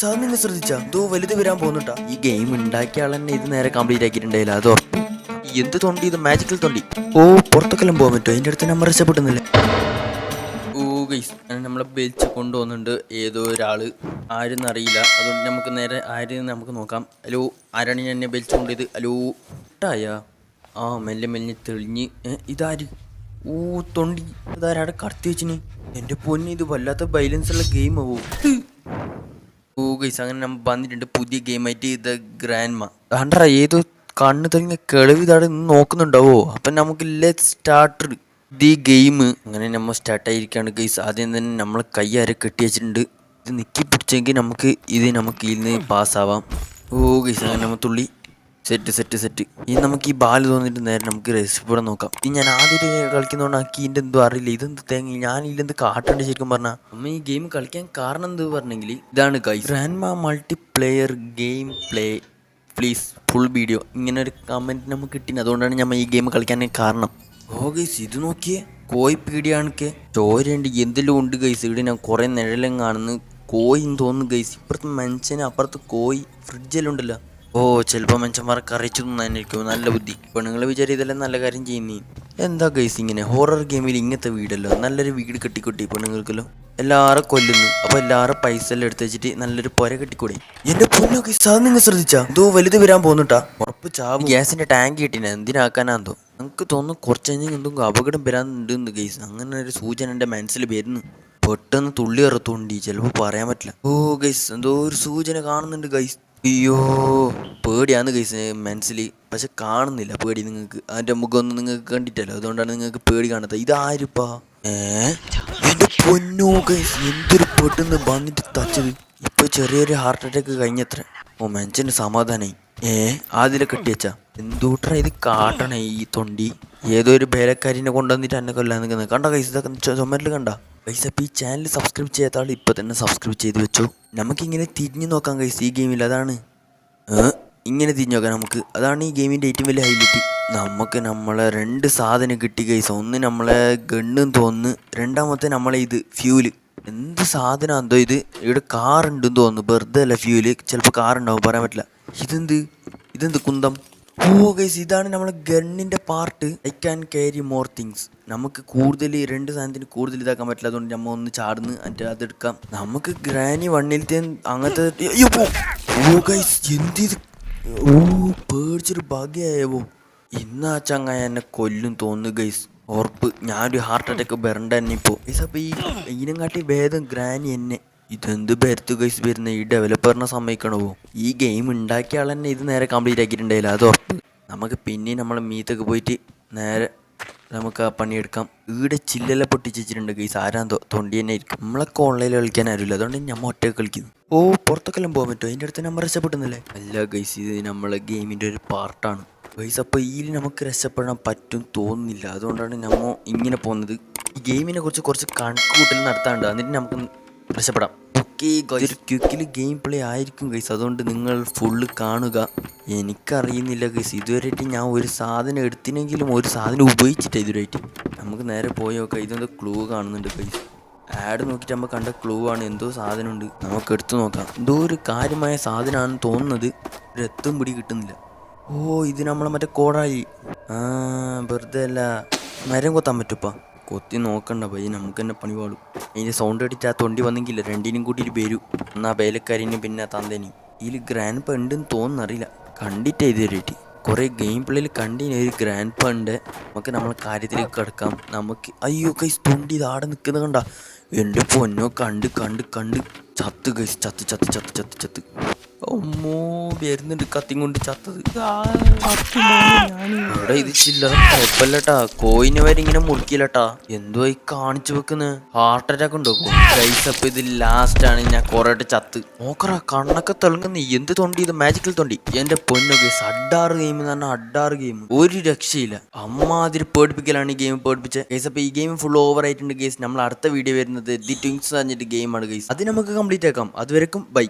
Sir നിങ്ങൾ ശ്രദ്ധിച്ചാ? തോ വലുത് വരാൻ പോകുന്നുട്ടാ. ഈ ഗെയിം ഉണ്ടാക്കിയ ആൾ തന്നെ ഇത് നേരെ കംപ്ലീറ്റ് ആക്കിയിട്ടുണ്ടായില്ല അതോ എന്ത് തൊണ്ടി? ഇത് മാജിക്കൽ തൊണ്ടി. ഓ പുറത്തൊക്കെല്ലാം പോകാൻ പറ്റുമോ? അതിന്റെ അടുത്ത് നമ്പർ രക്ഷപ്പെടുന്നില്ല ഓ ഗൈസ് നമ്മളെ ബെൽച്ച് കൊണ്ടുപോകുന്നുണ്ട് ഏതോ ഒരാൾ. ആരെന്ന് അറിയില്ല. അതുകൊണ്ട് നമുക്ക് നേരെ ആരെന്ന് നമുക്ക് നോക്കാം. ഹലോ ആരാണ് എന്നെ ബെൽച്ച് കൊണ്ടുപോയത്? ഹലോ ഇട്ടായ ആ മെല്ലെ മെല്ലെ തെളിഞ്ഞ്. ഇതാര്? ഓ തൊണ്ടി. ഇതാരാടെ കടത്തി വെച്ചിന്? എന്റെ പൊന്നി ഇത് വല്ലാത്ത ബൈലൻസ് ഉള്ള ഗെയിം ആവോ? ഓ ഗൈസ് അങ്ങനെ നമ്മൾ വന്നിട്ടുണ്ട്. പുതിയ ഗെയിമായിട്ട് ഇത് ഗ്രാൻഡ് മാ ഏതോ കണ്ണ് തെളിഞ്ഞ കിളവ് ഇതാടെ നിന്ന് നോക്കുന്നുണ്ടാവോ? അപ്പം നമുക്ക് ലെറ്റ് സ്റ്റാർട്ട് ദി ഗെയിം അങ്ങനെ നമ്മൾ സ്റ്റാർട്ട് ആയിരിക്കുകയാണ് ഗൈസ് ആദ്യം തന്നെ നമ്മൾ കൈ ആരെ കെട്ടി വെച്ചിട്ടുണ്ട്. ഇത് നിക്കി പിടിച്ചെങ്കിൽ നമുക്ക് ഇത് നമുക്ക് ഇതിൽ നിന്ന് പാസ്സാവാം ഓ ഗൈസ് അങ്ങനെ നമ്മൾ തുള്ളി. Set set set. ഇനി നമുക്ക് ഈ ബാൽ തോന്നിട്ട് നേരെ നമുക്ക് രക്ഷപ്പെടാൻ നോക്കാം. ഇനി ഞാൻ ആദ്യമായിട്ട് കളിക്കുന്നതുകൊണ്ട് എനിക്ക് ഇതിന്റെ എന്തോ അറിയില്ല. ഇതെന്ത് തേങ്ങ? ഞാൻ ഇല്ലെന്ത് കാട്ടേണ്ടി ശരിക്കും പറഞ്ഞാൽ അമ്മ ഈ ഗെയിം കളിക്കാൻ കാരണം എന്ത് പറഞ്ഞെങ്കിൽ ഇതാണ് കൈ റാൻമ multiplayer game play please full video ഇങ്ങനെ ഒരു കമന്റ് നമുക്ക് കിട്ടിയത് അതുകൊണ്ടാണ് ഞാൻ ഈ ഗെയിം കളിക്കാൻ കാരണം. ഓ ഗൈസ് ഇത് നോക്കിയേ. കോയി പീടിയാണൊക്കെ. ചോരയുണ്ട്. എന്തെല്ലാം ഉണ്ട് ഗൈസ് ഇവിടെ ഞാൻ കുറേ നിഴലും കാണുന്നു. കോയിന്ന് തോന്നുന്നു ഗൈസ് ഇപ്പുറത്ത് മനുഷ്യന് അപ്പുറത്ത് കോയി. ഫ്രിഡ്ജെല്ലാം ഉണ്ടല്ലോ. ഓ ചിലപ്പോൾ മനുഷ്യന്മാർക്ക് അറിയിച്ചു തന്നായിരിക്കും നല്ല ബുദ്ധി. പെണ്ണുങ്ങൾ വിചാരം ഇതെല്ലാം നല്ല കാര്യം ചെയ്യുന്നേ? എന്താ ഗൈസ് ഇങ്ങനെ? ഹൊറർ ഗെയിമിൽ ഇങ്ങനത്തെ വീടല്ലോ. നല്ലൊരു വീട് കെട്ടിക്കൊട്ടി പെണ്ണുങ്ങൾക്കല്ലോ. എല്ലാവരും കൊല്ലുന്നു. അപ്പൊ എല്ലാവരും പൈസ എല്ലാം എടുത്ത് വെച്ചിട്ട് നല്ലൊരു പുര കെട്ടിക്കൂടെ. എന്റെ പൊന്നോ ഗൈസ് അത് നിങ്ങൾ ശ്രദ്ധിച്ചാ? എന്തോ വലുത് വരാൻ പോകുന്നുട്ടാ. ഉറപ്പ് ചാവ്. ഗ്യാസിന്റെ ടാങ്ക് കിട്ടിനെ. എന്തിനാക്കാനാന്തോ നമുക്ക് തോന്നുന്നു കുറച്ച് കഴിഞ്ഞാൽ എന്തെങ്കിലും അപകടം വരാനുണ്ടെന്ന് ഗൈസ് അങ്ങനെ ഒരു സൂചന എന്റെ മനസ്സിൽ വരുന്നു. പെട്ടെന്ന് തുള്ളി ഇറത്തുകൊണ്ട് ചിലപ്പോൾ പറയാൻ പറ്റില്ല. ഓ ഗൈസ് എന്തോ ഒരു സൂചന കാണുന്നുണ്ട് ഗൈസ് അയ്യോ പേടിയാണ് ഗൈസ് മനസ്സിൽ പക്ഷെ കാണുന്നില്ല പേടി നിങ്ങൾക്ക്. അതിന്റെ മുഖമൊന്നും നിങ്ങൾക്ക് കണ്ടിട്ടല്ലോ. അതുകൊണ്ടാണ് നിങ്ങൾക്ക് പേടി കാണാത്തത്. ഇതാരിപ്പാ? ഏ? എന്റെ പൊന്നോ ഗൈസ് എന്തൊരു പെട്ടെന്ന് വന്നിട്ട് തച്ചത്. ഇപ്പൊ ചെറിയൊരു ഹാർട്ട് അറ്റാക്ക് കഴിഞ്ഞത്ര. ഓ മനുഷ്യന് സമാധാനായി. ഏ? ആദ്യം കെട്ടിയച്ചാ എന്തൂട്ടാ ഇത് കാട്ടണേ ഈ തൊണ്ടി? ഏതോ ഒരു ബേലക്കാരിനെ കൊണ്ടുവന്നിട്ട് എന്നെ കൊല്ലാൻ നിൽക്കുന്നത് കണ്ട കൈസ് ചുമരിൽ കണ്ട? അപ്പോൾ ഈ ചാനൽ സബ്സ്ക്രൈബ് ചെയ്യാത്ത ആൾ ഇപ്പം തന്നെ സബ്സ്ക്രൈബ് ചെയ്ത് വെച്ചു. നമുക്കിങ്ങനെ തിരിഞ്ഞു നോക്കാം ഗൈസ് ഈ ഗെയിമിൽ അതാണ്. ഇങ്ങനെ തിരിഞ്ഞു നോക്കാം നമുക്ക്. അതാണ് ഈ ഗെയിമിന്റെ ഏറ്റവും വലിയ ഹൈലൈറ്റ് നമുക്ക് നമ്മളെ രണ്ട് സാധനം കിട്ടി ഗൈസ് ഒന്ന് നമ്മളെ ഗണ്ണും തോന്നുന്നു. രണ്ടാമത്തെ നമ്മളെ ഇത് ഫ്യൂൽ എന്ത് സാധനം എന്തോ ഇത്? ഇവിടെ കാറുണ്ടെന്ന് തോന്നുന്നു. വെറുതെ അല്ല ഫ്യൂൽ ചിലപ്പോൾ കാറുണ്ടാവും പറയാൻ പറ്റില്ല. ഇതെന്ത്? ഇതെന്ത് കുന്തം? ഓ ഗൈസ് ഇതാണ് നമ്മളെ ഗണ്ണിന്റെ part I can carry more things നമുക്ക് കൂടുതൽ രണ്ട് സാധനത്തിന് കൂടുതൽ ഇതാക്കാൻ പറ്റില്ല. അതുകൊണ്ട് നമ്മൾ ഒന്ന് ചാടുന്ന്. അതിന്റെ അതെടുക്കാം നമുക്ക് ഗ്രാനി വണ്ണിലത്തെ അങ്ങനത്തെ. ഓ ഗൈസ് എന്തിത് ഓ പേടിച്ചൊരു ഭാഗ്യമായവോ ഇന്ന് ആ ചങ്ങായ എന്നെ കൊല്ലും തോന്നുന്നു ഗൈസ് ഉറപ്പ്. ഞാനൊരു ഹാർട്ട് അറ്റാക്ക് വരണ്ട തന്നെ ഇപ്പോൾ ഗൈസ് അപ്പോൾ ഈ ഇതിനെക്കാട്ടി കാട്ടി ഭേദം ഗ്രാനി എന്നെ. ഇതെന്ത് ബെർത്ത് ഗൈസ് വരുന്ന? ഈ ഡെവലപ്പറിനെ സമ്മതിക്കണോ? ഈ ഗെയിം ഉണ്ടാക്കിയ ആൾ തന്നെ ഇത് നേരെ കംപ്ലീറ്റ് ആക്കിയിട്ടുണ്ടായില്ല അത് ഉറപ്പ്. നമുക്ക് പിന്നെ നമ്മൾ മീത്തൊക്കെ പോയിട്ട് നേരെ നമുക്ക് ആ പണിയെടുക്കാം ഈടെ ചില്ലെല്ലാം പൊട്ടിച്ചിട്ടുണ്ട് ഗൈസ് ആരാന്തോ തൊണ്ടി തന്നെ ആയിരിക്കും. നമ്മളൊക്കെ ഓൺലൈനിൽ കളിക്കാൻ ആരുമില്ല അതുകൊണ്ട് നമ്മൾ ഒറ്റയ്ക്ക് കളിക്കുന്നു. ഓ പുറത്തൊക്കെല്ലാം പോകാൻ പറ്റുമോ? അതിന്റെ അടുത്ത് നമ്മൾ രക്ഷപ്പെടുന്നില്ലേ? അല്ല ഗൈസ് ഇത് നമ്മളെ ഗെയിമിന്റെ ഒരു പാർട്ടാണ് ഗൈസ് അപ്പോൾ ഈ നമുക്ക് രക്ഷപ്പെടാൻ പറ്റും തോന്നുന്നില്ല. അതുകൊണ്ടാണ് നമ്മൾ ഇങ്ങനെ പോകുന്നത്. ഈ ഗെയിമിനെ കുറിച്ച് കുറച്ച് കണക്ക് കൂട്ടൽ നടത്താണ്ട് എന്നിട്ട് നമുക്ക് രക്ഷപ്പെടാം ഓക്കെ ഒരു ക്വിക്കിൽ ഗെയിം പ്ലേ ആയിരിക്കും ഗൈസ് അതുകൊണ്ട് നിങ്ങൾ ഫുള്ള് കാണുക. എനിക്കറിയുന്നില്ല ഗൈസ് ഇതുവരെയായിട്ട് ഞാൻ ഒരു സാധനം എടുത്തിനെങ്കിലും ഒരു സാധനം ഉപയോഗിച്ചിട്ട് ഇതുവരെയായിട്ട് നമുക്ക് നേരെ പോയി നോക്കാം. ഇതെന്തോ ക്ലൂ കാണുന്നുണ്ട് ഗൈസ് ആഡ് നോക്കിയിട്ട് നമ്മൾ കണ്ട ക്ലൂ ആണ്. എന്തോ സാധനമുണ്ട്. നമുക്ക് എടുത്തു നോക്കാം. എന്തോ ഒരു കാര്യമായ സാധനമാണെന്ന് തോന്നുന്നത് രത്തും പിടി കിട്ടുന്നില്ല. ഓ ഇത് നമ്മളെ മറ്റേ കോടായി ആ വെറുതെ അല്ല. മരം കൊത്താൻ പറ്റുപ്പാ കൊത്തി നോക്കണ്ട പയ്യ നമുക്ക് തന്നെ പണി പാടും. അതിന്റെ സൗണ്ട് അടിച്ച് ആ തൊണ്ടി വന്നെങ്കിൽ രണ്ടിനും കൂട്ടിയിട്ട് വരൂ. എന്നാ വേലക്കാരിനും പിന്നെ തന്തേനും ഇതിൽ ഗ്രാൻഡ് പ ഉണ്ടെന്ന് തോന്നുന്നറിയില്ല. കണ്ടിട്ടേ ഇത് വരെയിട്ട് കുറേ ഗെയിം പ്ലേയിൽ കണ്ടിന് ഒരു ഗ്രാൻഡ് പ ഉണ്ട്. നമുക്ക് നമ്മളെ കാര്യത്തിലേക്ക് കിടക്കാം. നമുക്ക് അയ്യോ കൈസ് തൊണ്ടി ഇത് ആടെ നിൽക്കുന്നത് കണ്ട. എന്റെ പൊന്നോ കണ്ട് കണ്ട് കണ്ട്. ചത്ത് കൈസ് ചത്ത് ചത്ത് ചത്ത് ചത്ത് ചത്ത്. അമ്മോ വരുന്നുണ്ട് കത്തിയും കൊണ്ട് ചത്തത്. ഇവിടെ ഇത് ചില്ലറ കുഴപ്പമില്ലട്ടാ. കോയിന് വരെ ഇങ്ങനെ മുറുക്കിയില്ലട്ടാ. എന്തോ ഈ കാണിച്ചു വെക്കുന്ന? ഹാർട്ട് അറ്റാക്ക് ഉണ്ടോ? ഗൈസ് അപ്പൊ ഇത് ലാസ്റ്റ് ആണ്. ഞാൻ കൊറേ ചത്ത്. നോക്കറ കണ്ണൊക്കെ തിളങ്ങുന്ന. എന്ത് തൊണ്ടി ഇത്? മാജിക്കൽ തൊണ്ടി. എന്റെ പൊന്നൊക്കെ ഗൈസ് അഡാറ് ഗെയിം എന്ന് പറഞ്ഞാൽ അഡാറ് ഗെയിം ഒരു രക്ഷയില്ല. അമ്മാതിരി പേടിപ്പിക്കലാണ് ഈ ഗെയിം പേടിപ്പിച്ച. ഗൈസ് അപ്പൊ ഈ ഗെയിം ഫുൾ ഓവർ ആയിട്ടുണ്ട് ഗൈസ് നമ്മൾ അടുത്ത വീഡിയോ വരുന്നത് ദി ട്വിങ്സ് പറഞ്ഞിട്ട് ഗെയിമാണ് ഗൈസ് അത് നമുക്ക് കംപ്ലീറ്റ് ആക്കാം. അതുവരെക്കും ബൈ